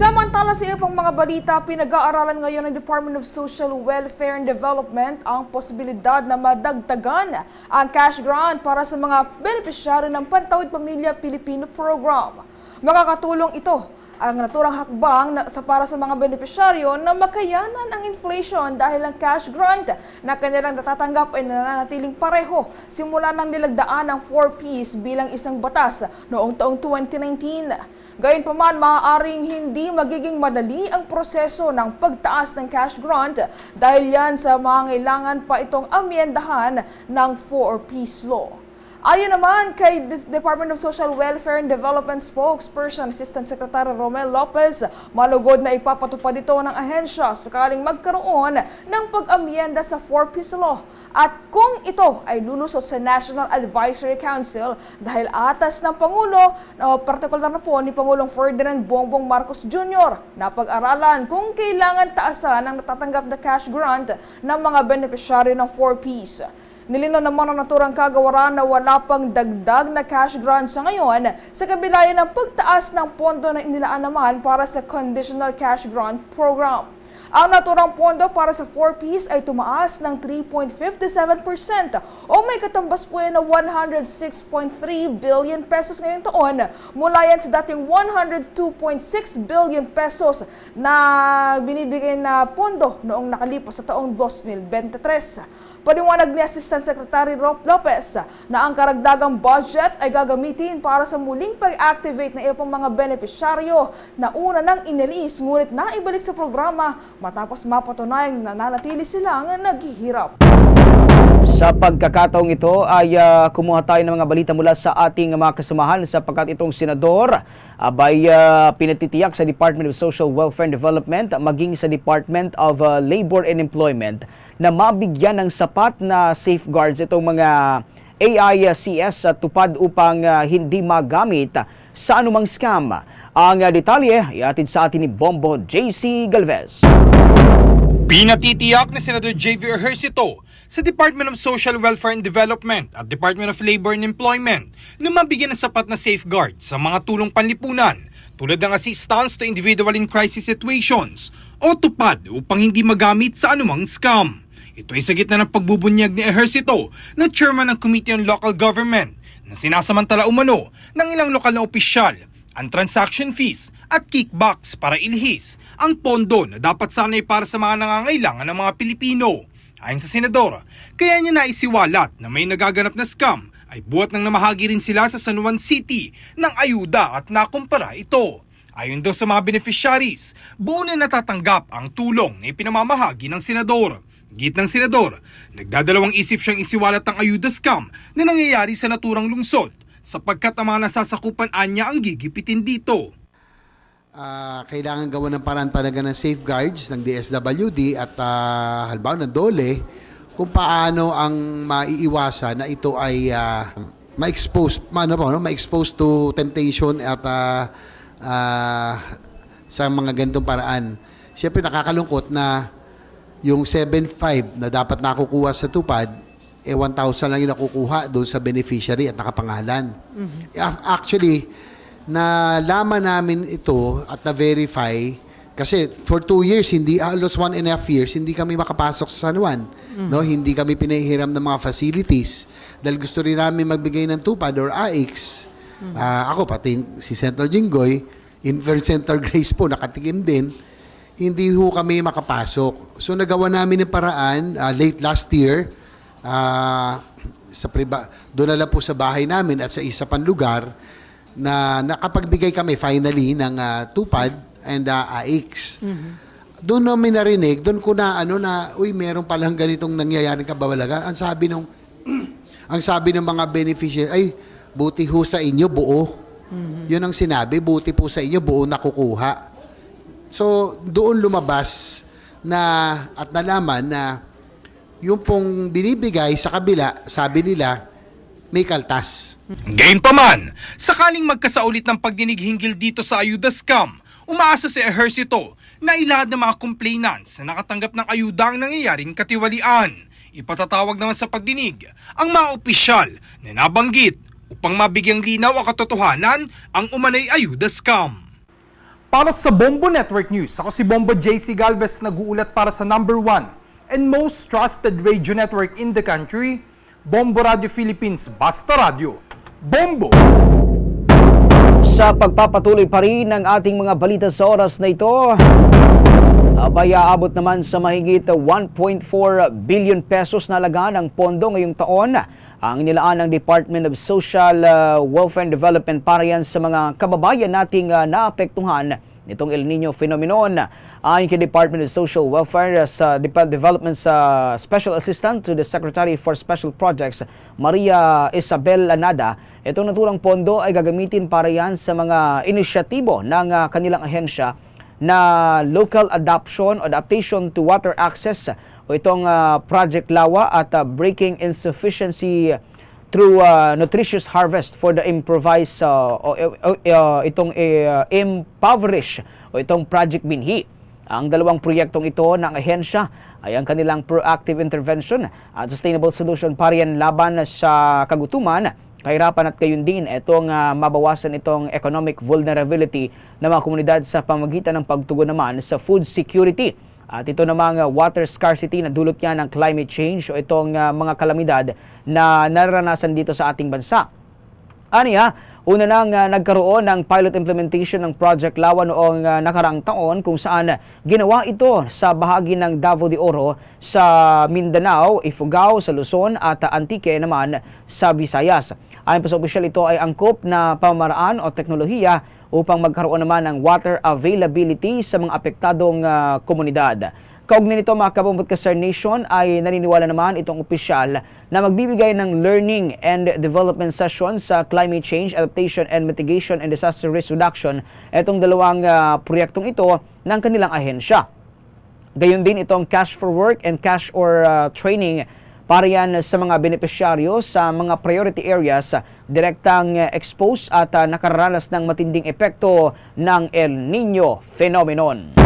Samantala sa ibang mga balita, pinag-aaralan ngayon ng Department of Social Welfare and Development ang posibilidad na madagdagan ang cash grant para sa mga benepisyaryo ng Pantawid Pamilya Pilipino Program. Makakatulong ito ang naturang hakbang na, sa para sa mga benepisyaryo na makayanan ang inflation dahil ang cash grant na kanilang natatanggap ay nananatiling pareho simula nang nilagdaan ang 4Ps bilang isang batas noong taong 2019. Gayunpaman, maaaring hindi magiging madali ang proseso ng pagtaas ng cash grant dahil yan sa mga pa itong amyendahan ng 4Ps law. Ayon naman kay Department of Social Welfare and Development spokesperson Assistant Secretary Romel Lopez, malugod na ipapatupad ito ng ahensya sakaling magkaroon ng pag-amyenda sa 4Ps law. At kung ito ay lulusot sa National Advisory Council dahil atas ng Pangulo, na partikular na po ni Pangulong Ferdinand Bongbong Marcos Jr. na pag-aralan kung kailangan taasan ang natatanggap na cash grant ng mga benepisyaryo ng 4Ps. Nilinaw naman ang naturang kagawaran na wala pang dagdag na cash grant sa ngayon sa kabila yan ng pagtaas ng pondo na inilaan naman para sa Conditional Cash Grant Program. Ang naturang pondo para sa 4Ps ay tumaas ng 3.57% o may katambas po yan na 106.3 billion pesos ngayong taon mula yan sa dating 102.6 billion pesos na binibigay na pondo noong nakalipas sa taong 2023. Paliwanag ni Assistant Secretary Rob Lopez na ang karagdagang budget ay gagamitin para sa muling pag-activate ng ibang mga benepisyaryo na una nang inilis ngunit naibalik sa programa matapos mapatunayang nananatili silang naghihirap. Sa pagkakataong ito ay ah, kumuha tayo ng mga balita mula sa ating mga kasamahan sapagkat itong senador abay ah, pinatitiyak sa Department of Social Welfare and Development maging sa Department of ah, Labor and Employment na mabigyan ng sapat na safeguards itong mga AICS sa tupad upang ah, hindi magamit sa anumang scam. Ang ah, detalye iatid sa atin ni Bombo JC Galvez. Pinatitiyak ni Senator J.V. Ejercito sa Department of Social Welfare and Development at Department of Labor and Employment na mabigyan ng sapat na safeguard sa mga tulong panlipunan tulad ng assistance to individual in crisis situations o tupad upang hindi magamit sa anumang scam. Ito ay sa gitna ng pagbubunyag ni Ejercito na chairman ng Committee on Local Government na sinasamantala umano ng ilang lokal na opisyal ang transaction fees at kickbacks para ilhis ang pondo na dapat sanay para sa mga nangangailangan ng mga Pilipino. Ayon sa senador, kaya niya naisiwalat na may nagaganap na scam ay buhat nang namahagi rin sila sa San Juan City ng ayuda at nakumpara ito. Ayon daw sa mga beneficiaries, buo na natatanggap ang tulong na ipinamamahagi ng senador. Git ng senador, nagdadalawang isip siyang isiwalat ang ayuda scam na nangyayari sa naturang lungsod sapagkat ang mga nasasakupan anya ang gigipitin dito. Ah, kailangan gawa ng paraan talaga ng safeguards ng DSWD at uh, halimbawa ng DOLE kung paano ang maiiwasan na ito ay ah, ma-expose, ma- ano po, no? ma-expose to temptation at ah, ah, sa mga ganitong paraan. Siyempre nakakalungkot na yung 7.5 na dapat nakukuha sa tupad, eh 1,000 lang yung nakukuha doon sa beneficiary at nakapangalan. Ac- Actually, nalaman namin ito at na-verify kasi for two years, hindi, halos one and a half years, hindi kami makapasok sa San Juan. No? Hindi kami pinahiram ng mga facilities. Dahil gusto rin namin magbigay ng tupad or AX. Ah, ako, pati si Senator Jinggoy, Infant Center Grace po, nakatikim din hindi ho kami makapasok. So nagawa namin ng paraan ah, late last year ah, sa priba, doon na lang po sa bahay namin at sa isa pang lugar na nakapagbigay kami finally ng ah, tupad and ah, AX. Doon namin narinig, doon ko na ano na, uy, meron palang ganitong nangyayaring kabawalagan. Ang sabi nung ang sabi ng mga beneficiary, ay, buti ho sa inyo buo. Yun ang sinabi, buti po sa inyo buo nakukuha. So, doon lumabas na at nalaman na yung pong binibigay sa kabila, sabi nila, may kaltas. Gayunpaman, sakaling magkasaulit ng pagdinig hinggil dito sa ayuda scam, umaasa si Ejercito na ilahad ng mga complainants na nakatanggap ng ayuda ang nangyayaring katiwalian. Ipatatawag naman sa pagdinig ang mga opisyal na nabanggit upang mabigyang linaw ang katotohanan ang umanay ayuda scam. Para sa Bombo Network News, ako si Bombo JC Galvez nag-uulat para sa number one and most trusted radio network in the country, Bombo Radio Philippines Basta Radio. Bombo! Sa pagpapatuloy pa rin ng ating mga balita sa oras na ito, abay aabot naman sa mahigit 1.4 billion pesos na alaga ng pondo ngayong taon ang nilaan ng Department of Social uh, Welfare and Development para yan sa mga kababayan nating uh, naapektuhan nitong El Nino phenomenon. Ayon kay Department of Social Welfare uh, sa Development sa Special Assistant to the Secretary for Special Projects, Maria Isabel Lanada, itong naturang pondo ay gagamitin para yan sa mga inisyatibo ng kanilang ahensya na local adoption o adaptation to water access o itong uh, Project Lawa at uh, Breaking Insufficiency through uh, nutritious harvest for the improvised uh, o, o- uh, itong uh, impoverish o itong Project Binhi. Ang dalawang proyektong ito ng ahensya ay ang kanilang proactive intervention at sustainable solution para yan laban sa kagutuman, kahirapan at gayon din itong uh, mabawasan itong economic vulnerability ng mga komunidad sa pamagitan ng pagtugon naman sa food security. At ito namang uh, water scarcity na dulot niya ng climate change o itong uh, mga kalamidad na naranasan dito sa ating bansa. Aniya, una nang uh, nagkaroon ng pilot implementation ng Project Lawa noong uh, nakaraang taon kung saan ginawa ito sa bahagi ng Davao de Oro sa Mindanao, Ifugao sa Luzon at uh, Antique naman sa Visayas. Ayon pa sa opisyal ito ay angkop na pamamaraan o teknolohiya upang magkaroon naman ng water availability sa mga apektadong uh, komunidad. Kaugnay nito mga kabumbot ka Sir Nation ay naniniwala naman itong opisyal na magbibigay ng learning and development session sa climate change, adaptation and mitigation and disaster risk reduction itong dalawang ah, proyektong ito ng kanilang ahensya. Gayon din itong cash for work and cash or uh, training para yan sa mga benepisyaryo sa mga priority areas uh, direktang uh, exposed at uh, nakararanas ng matinding epekto ng El Nino phenomenon.